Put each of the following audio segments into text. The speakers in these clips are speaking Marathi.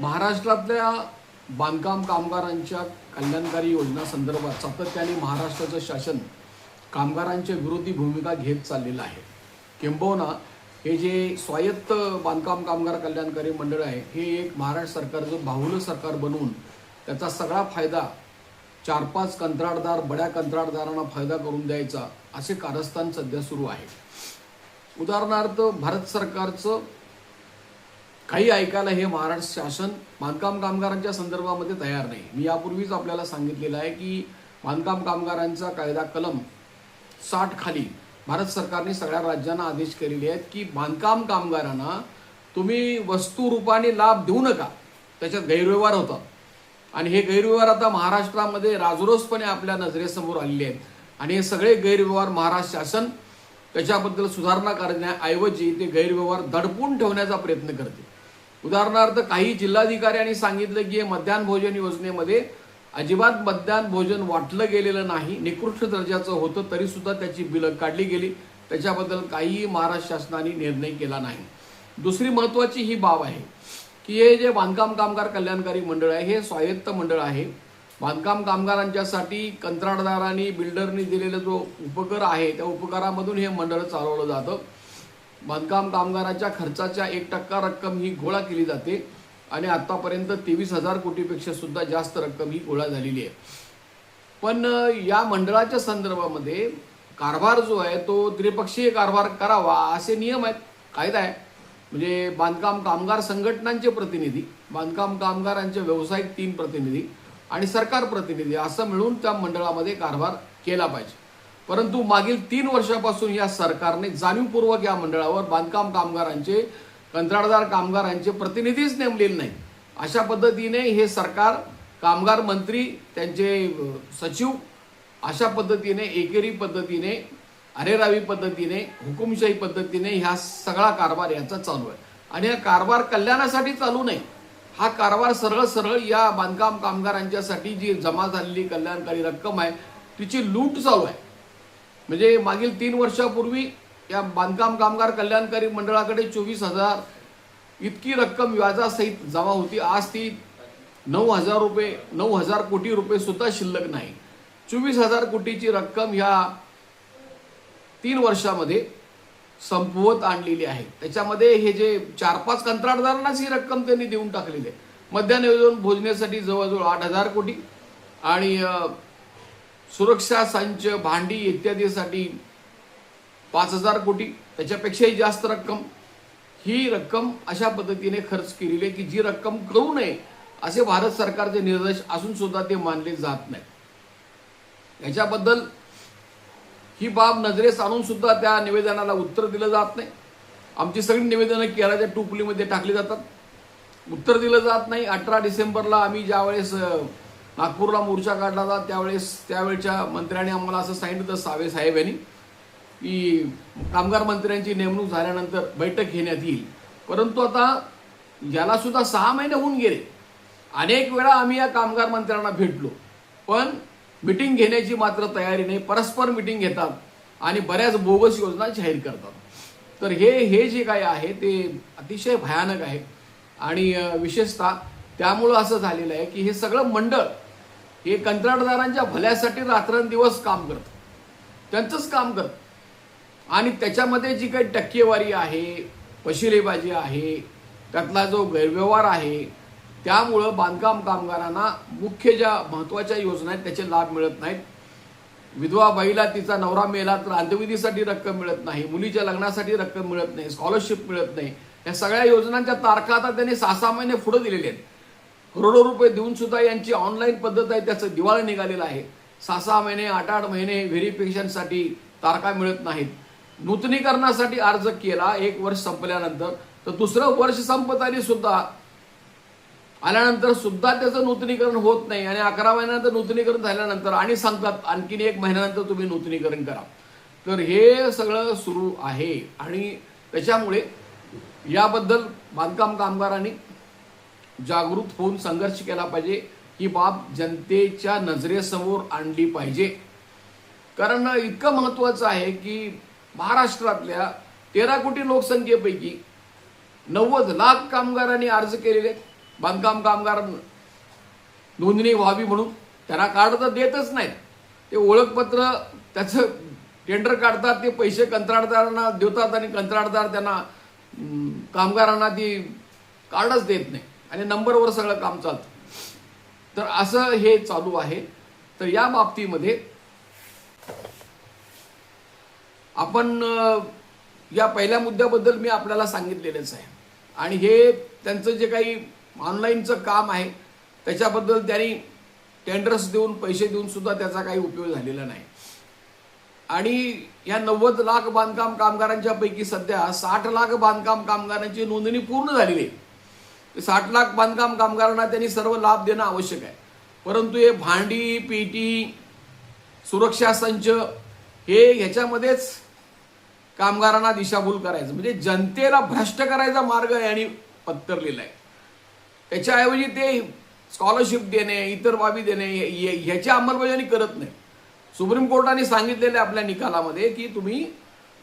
महाराष्ट्रातल्या बांधकाम कामगारांच्या कल्याणकारी योजना संदर्भात सातत्याने महाराष्ट्राचं शासन कामगारांच्या विरोधी भूमिका घेत चाललेलं आहे. किंबहुना हे जे स्वायत्त बांधकाम कामगार कल्याणकारी मंडळ आहे हे एक महाराष्ट्र सरकारचं बाहुलं सरकार बनवून त्याचा सगळा फायदा चार पाच कंत्राटदार बड्या कंत्राटदारांना फायदा करून द्यायचा असे कारस्थान सध्या सुरू आहे. उदाहरणार्थ भारत सरकारचं काही ऐकायला हे महाराष्ट्र शासन बांधकाम कामगारांच्या संदर्भामध्ये तयार नाही. मी यापूर्वीच आपल्याला सांगितलेलं आहे की बांधकाम कामगारांचा कायदा कलम साठ खाली भारत सरकारने सगळ्या राज्यांना आदेश केलेले आहेत की बांधकाम कामगारांना तुम्ही वस्तुरूपाने लाभ देऊ नका. त्याच्यात गैरव्यवहार होता आणि हे गैरव्यवहार आता महाराष्ट्रामध्ये राजरोसपणे आपल्या नजरेसमोर आलेले आहेत. आणि हे सगळे गैरव्यवहार महाराष्ट्र शासन त्याच्याबद्दल सुधारणा करण्याऐवजी ते गैरव्यवहार दडपून ठेवण्याचा प्रयत्न करते. उदाहरणार्थ काही जिल्हाधिकाऱ्यांनी सांगितलं की हे मध्यान्ह भोजन योजनेमध्ये अजिबात मध्यान्ह भोजन वाटलं गेलेलं नाही निकृष्ट दर्जाचं होतं तरी सुद्धा त्याची बिलं काढली गेली. त्याच्याबद्दल काहीही महाराष्ट्र शासनाने निर्णय केला नाही. दुसरी महत्त्वाची ही बाब आहे की हे जे बांधकाम कामगार कल्याणकारी मंडळ आहे हे स्वायत्त मंडळ आहे. बांधकाम कामगारांच्यासाठी कंत्राटदारांनी बिल्डरनी दिलेला जो उपकर आहे त्या उपकारामधून हे मंडळ चालवलं जातं. बांधकाम कामगाराच्या खर्चाच्या एक टक्का रक्कम ही गोळा केली जाते आणि आतापर्यंत तेवीस हजार कोटीपेक्षा सुद्धा जास्त रक्कम ही गोळा झालेली आहे. पण या मंडळाच्या संदर्भामध्ये कारभार जो आहे तो त्रिपक्षीय कारभार करावा असे नियम आहेत कायदा आहे. म्हणजे बांधकाम कामगार संघटनांचे प्रतिनिधी बांधकाम कामगारांचे व्यावसायिक तीन प्रतिनिधी आणि सरकार प्रतिनिधी असं मिळून त्या मंडळामध्ये कारभार केला पाहिजे. परंतु मागील तीन वर्षापासून या सरकारने जाणीवपूर्वक या मंडळावर बांधकाम कामगारांचे कंत्राटदार कामगारांचे प्रतिनिधीच नेमलेले नाही अशा पद्धतीने हे सरकार कामगार मंत्री त्यांचे सचिव अशा पद्धतीने एकेरी पद्धतीने अरेरावी पद्धतीने हुकुमशाही पद्धतीने ह्या सगळा कारभार यांचा चालू आहे. आणि हा कारभार कल्याणासाठी चालू नाही. हा कारभार सरळ सरळ या बांधकाम कामगारांच्यासाठी जी जमा झालेली कल्याणकारी रक्कम आहे तिची लूट चालू आहे. म्हणजे मागील तीन वर्षापूर्वी या बांधकाम कामगार कल्याणकारी मंडळाकडे चोवीस हजार इतकी रक्कम व्याजासहित जमा होती. आज ती नऊ हजार रुपये नऊ हजार कोटी रुपये सुद्धा शिल्लक नाही. चोवीस हजार कोटीची रक्कम ह्या तीन वर्षामध्ये संपवत आणलेली आहे. त्याच्यामध्ये हे जे चार पाच कंत्राटदारांनाच ही रक्कम त्यांनी देऊन टाकलेली आहे. मध्यान्ह भोजनेसाठी जवळजवळ आठ हजार कोटी आणि सुरक्षा संच भांडी इत्यादीसाठी पाच हजार कोटी. त्याच्यापेक्षाही जास्त रक्कम. ही रक्कम अशा पद्धतीने खर्च केलेली आहे की जी रक्कम करू नये असे भारत सरकारचे निर्देश असून सुद्धा ते मानले जात नाही याच्याबद्दल ही बाब नजरेस आणून सुद्धा त्या निवेदनाला उत्तर दिलं जात नाही. आमची सगळी निवेदनं केराच्या टुपलीमध्ये टाकली जातात. उत्तर दिलं जात नाही. अठरा डिसेंबरला आम्ही ज्यावेळेस नागपूरला मोर्चा काढला होता. त्यावेळेस त्यावेळच्या मंत्र्यांनी आम्हाला असं सांगितलं होतं सावे साहेब यांनी की कामगार मंत्र्यांची नेमणूक झाल्यानंतर बैठक घेण्यात येईल. परंतु आता यालासुद्धा सहा महिने होऊन गेले. अनेक वेळा आम्ही या कामगार मंत्र्यांना भेटलो. पण मिटिंग घेण्याची मात्र तयारी नाही. परस्पर मिटिंग घेतात आणि बऱ्याच बोगस योजना जाहीर करतात. तर हे हे जे काय आहे ते अतिशय भयानक आहे. आणि विशेषतः त्यामुळं असं झालेलं आहे की हे सगळं मंडळ हे कंत्राटदारांच्या भल्यासाठी रात्रंदिवस काम करतं. त्यांचंच काम करतं. आणि त्याच्यामध्ये जी काही टक्केवारी आहे पशिलेबाजी आहे त्यातला जो गैरव्यवहार आहे त्यामुळं बांधकाम कामगारांना मुख्य ज्या महत्त्वाच्या योजना आहेत त्याचे लाभ मिळत नाहीत. विधवा बाईला तिचा नवरा मेला तर अंत्यविधीसाठी रक्कम मिळत नाही मुलीच्या लग्नासाठी रक्कम मिळत नाही स्कॉलरशिप मिळत नाही. या सगळ्या योजनांच्या तारखा आता त्यांनी सहा सहा महिने पुढे दिलेले आहेत. करोडो रुपये देऊन सुद्धा यांची ऑनलाईन पद्धत आहे त्याचं दिवाळ निघालेलं आहे. सहा सहा महिने आठ आठ महिने व्हेरिफिकेशनसाठी तारखा मिळत नाहीत. नूतनीकरणासाठी अर्ज केला एक वर्ष संपल्यानंतर. तर दुसरं वर्ष संपत आली सुद्धा आल्यानंतर सुद्धा त्याचं नूतनीकरण होत नाही. आणि अकरा महिन्यानंतर नूतनीकरण झाल्यानंतर आणि सांगतात आणखीन एक महिन्यानंतर तुम्ही नूतनीकरण करा. तर हे सगळं सुरू आहे. आणि त्याच्यामुळे याबद्दल बांधकाम कामगारांनी जागृत होऊन संघर्ष केला पाहिजे. ही बाब जनतेच्या नजरेसमोर आणली पाहिजे. कारण इतकं महत्त्वाचं आहे की महाराष्ट्रातल्या तेरा कोटी लोकसंख्येपैकी नव्वद लाख कामगारांनी अर्ज केलेले आहेत. बांधकाम कामगार नोंदणी व्हावी म्हणून. त्यांना कार्ड तर देतच नाहीत. ते ओळखपत्र त्याचं टेंडर काढतात ते पैसे कंत्राटदारांना देतात आणि कंत्राटदार त्यांना कामगारांना ती कार्डच देत नाही आणि नंबरवर सगळं काम चालतं. तर असं हे चालू आहे. तर या बाबतीमध्ये आपण या पहिल्या मुद्द्याबद्दल मी आपल्याला सांगितलेलंच आहे. आणि हे त्यांचं जे काही ऑनलाईनचं काम आहे त्याच्याबद्दल त्यांनी टेंडर्स देऊन पैसे देऊन सुद्धा त्याचा काही उपयोग झालेला नाही. आणि या नव्वद लाख बांधकाम कामगारांच्या पैकी सध्या साठ लाख बांधकाम कामगारांची नोंदणी पूर्ण झालेली आहे. साठ लाख बांधकाम कामगारांना त्यांनी सर्व लाभ देणं आवश्यक आहे. परंतु हे भांडी पेटी सुरक्षा संच हे ह्याच्यामध्येच कामगारांना दिशाभूल करायचं. म्हणजे जनतेला भ्रष्ट करायचा मार्ग यांनी पत्तरलेला आहे. त्याच्याऐवजी ते स्कॉलरशिप देणे इतर बाबी देणे ह्याची अंमलबजावणी करत नाही. सुप्रीम कोर्टाने सांगितलेले आपल्या निकालामध्ये की तुम्ही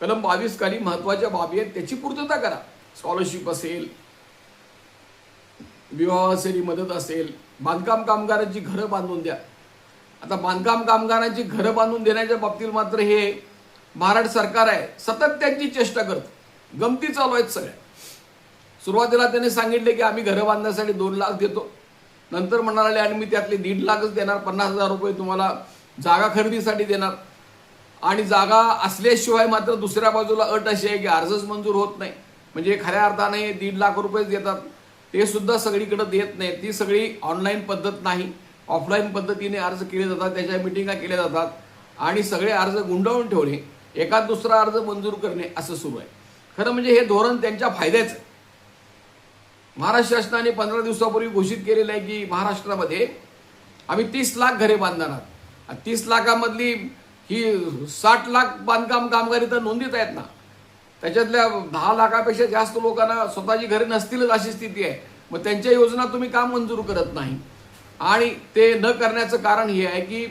कलम बावीस खाली महत्त्वाच्या बाबी आहेत त्याची पूर्तता करा. स्कॉलरशिप असेल विवाहासाठी मदत असेल बांधकाम कामगारांची घरं बांधून द्या. आता बांधकाम कामगारांची घरं बांधून देण्याच्या बाबतीत मात्र हे महाराष्ट्र सरकार आहे सतत त्यांची चेष्टा करतं. गमती चालू आहेत सगळ्या. सुरुवातीला त्यांनी सांगितले की आम्ही घरं बांधण्यासाठी दोन लाख देतो. नंतर म्हणाले आणि मी त्यातले दीड लाखच देणार पन्नास हजार रुपये तुम्हाला जागा खरेदीसाठी देणार. आणि जागा असल्याशिवाय मात्र दुसऱ्या बाजूला अट अशी आहे की अर्जच मंजूर होत नाही. म्हणजे खऱ्या अर्थाने दीड लाख रुपयेच देतात. ते सुद्धा सगळीकडे देत नाही. ती सगळी ऑनलाईन पद्धत नाही. ऑफलाईन पद्धतीने अर्ज केले जातात त्याच्या मिटिंगा केल्या जातात आणि सगळे अर्ज गुंडाळून ठेवणे एका दुसरा अर्ज मंजूर करणे असं सुरू आहे. खरं म्हणजे हे धोरण त्यांच्या फायद्याचं महाराष्ट्र शासनाने पंधरा दिवसापूर्वी घोषित केलेलं आहे की महाराष्ट्रामध्ये आम्ही तीस लाख घरे बांधणार आहोत. तीस लाखामधली ही साठ लाख बांधकाम कामगार इथं नोंदीत आहेत ना. त्याच्यातल्या दहा लाखापेक्षा जास्त लोकांना स्वतःची घरे नसतीलच अशी स्थिती आहे. मग त्यांच्या योजना तुम्ही का मंजूर करत नाही? आणि ते न करण्याचं कारण हे आहे की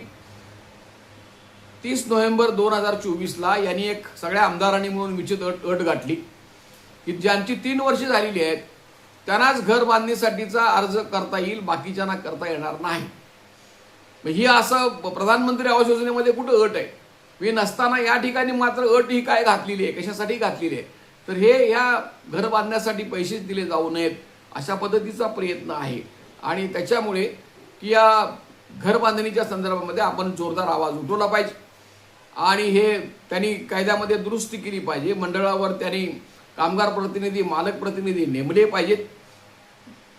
तीस नोव्हेंबर दोन हजार चोवीसला यांनी एक सगळ्या आमदारांनी म्हणून विचित अट अट गाठली. की ज्यांची तीन वर्ष झालेली आहेत त्यांनाच घर बांधणीसाठीचा अर्ज करता येईल बाकीच्यांना करता येणार नाही. ही असं प्रधानमंत्री आवास योजनेमध्ये कुठं अट आहे? मी नसताना या ठिकाणी मात्र अट ही काय घातलेली आहे? कशासाठी घातलेली आहे? तर हे या घर बांधण्यासाठी पैसेच दिले जाऊ नयेत अशा पद्धतीचा प्रयत्न आहे. आणि त्याच्यामुळे की या घर बांधणीच्या संदर्भामध्ये आपण जोरदार आवाज उठवला पाहिजे. आणि हे त्यांनी कायद्यामध्ये दुरुस्ती केली पाहिजे. मंडळावर त्यांनी कामगार प्रतिनिधी मालक प्रतिनिधी नेमले पाहिजेत.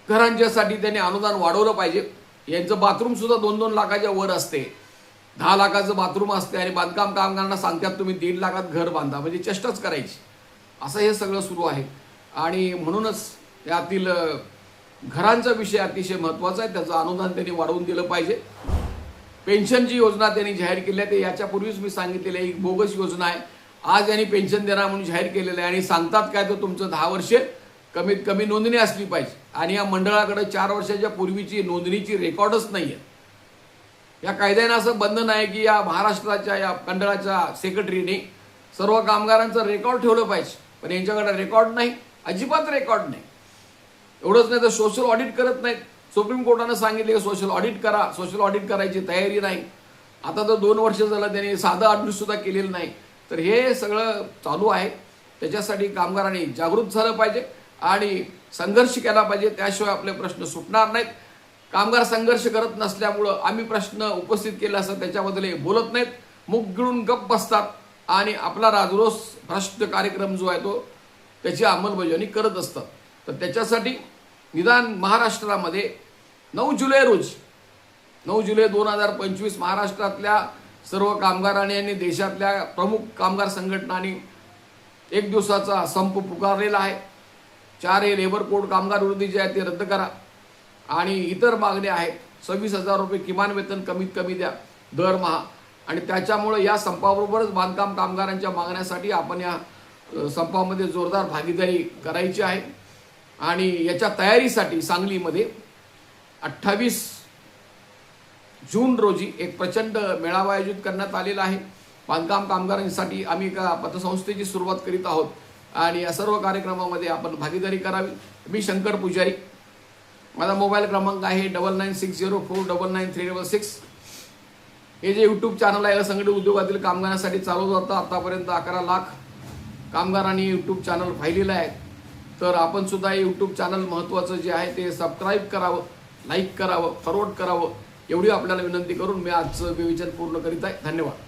घरांच्यासाठी त्यांनी अनुदान वाढवलं पाहिजे. यांचं बाथरूमसुद्धा दोन दोन लाखाच्या वर असते. दहा लाखाचं बाथरूम असते आणि बांधकाम कामगारांना सांगतात तुम्ही दीड लाखात घर बांधा म्हणजे चेष्टाच करायची. असं हे सगळं सुरू आहे. आणि म्हणूनच यातील घरांचा विषय अतिशय महत्त्वाचा आहे. त्याचं अनुदान त्यांनी वाढवून दिलं पाहिजे. पेन्शनची योजना त्यांनी जाहीर केली आहे ते याच्यापूर्वीच मी सांगितलेली आहे. एक बोगस योजना आहे. आज यांनी पेन्शन देणार म्हणून जाहीर केलेलं आहे. आणि सांगतात काय तर तुमचं दहा वर्षे कमीत कमी नोंदणी असली पाहिजे. आणि या मंडळाकडे चार वर्षाच्या पूर्वीची नोंदणीची रेकॉर्डच नाही आहे या कायद्यानं असं बंधन आहे की या महाराष्ट्राच्या या मंडळाच्या सेक्रेटरीने सर्व कामगारांचं रेकॉर्ड ठेवलं पाहिजे. पण यांच्याकडे रेकॉर्ड नाही अजिबात रेकॉर्ड नाही. एवढंच नाही तर सोशल ऑडिट करत नाहीत. सुप्रीम कोर्टानं सांगितले की सोशल ऑडिट करा. सोशल ऑडिट करायची तयारी नाही. आता तर दोन वर्ष झालं त्यांनी साधं ऑडिटसुद्धा केलेलं नाही. तर हे सगळं चालू आहे. त्याच्यासाठी कामगारांनी जागृत झालं पाहिजे आणि संघर्ष केला पाहिजे. त्याशिवाय आपले प्रश्न सुटणार नाहीत. कामगार संघर्ष करत नसल्यामुळं आम्ही प्रश्न उपस्थित केला असं त्याच्याबद्दल हे बोलत नाहीत. मुख गिळून गप्प बसतात आणि आपला राजरोस भ्रष्ट कार्यक्रम जो आहे तो त्याची अंमलबजावणी करत असतात. तर त्याच्यासाठी निदान महाराष्ट्रामध्ये नऊ जुलै रोज नऊ जुलै दोन हजार पंचवीस महाराष्ट्रातल्या सर्व कामगारांनी आणि देशातल्या प्रमुख कामगार संघटनांनी एक दिवसाचा संप पुकारलेला आहे. चार हे लेबर कोड कामगार विरोधी जे आहे ते रद्द करा. आणि इतर मागण्या आहेत. सव्वीस हजार रुपये किमान वेतन कमीत कमी द्या दरमहा आणि त्याच्यामुळे या संपाबरोबरच बांधकाम कामगारांच्या मागण्यासाठी आपण या संपामध्ये जोरदार भागीदारी करायची आहे. आणि याच्या तयारीसाठी सांगलीमध्ये अठ्ठावीस जून रोजी एक प्रचंड मेळावा आयोजित करण्यात आलेला आहे. बांधकाम कामगारांसाठी आम्ही एका पतसंस्थेची सुरुवात करीत आहोत. आणि या सर्व कार्यक्रमामध्ये आपण भागीदारी करावी. मी शंकर पुजारी. माझा मोबाईल क्रमांक आहे double nine six zero four double nine three double six. हे जे यूट्यूब चॅनल आहे असंघटित उद्योगातील कामगारांसाठी चालू जातं आतापर्यंत अकरा लाख कामगारांनी यूट्यूब चॅनल पाहिलेलं आहे तर आपण सुद्धा हे यूट्यूब चॅनल महत्त्वाचं जे आहे ते सबस्क्राईब करावं लाईक करावं फॉरवर्ड करावं एवढी आपल्याला विनंती करून मी आजचं विवेचन पूर्ण करीत आहे. धन्यवाद.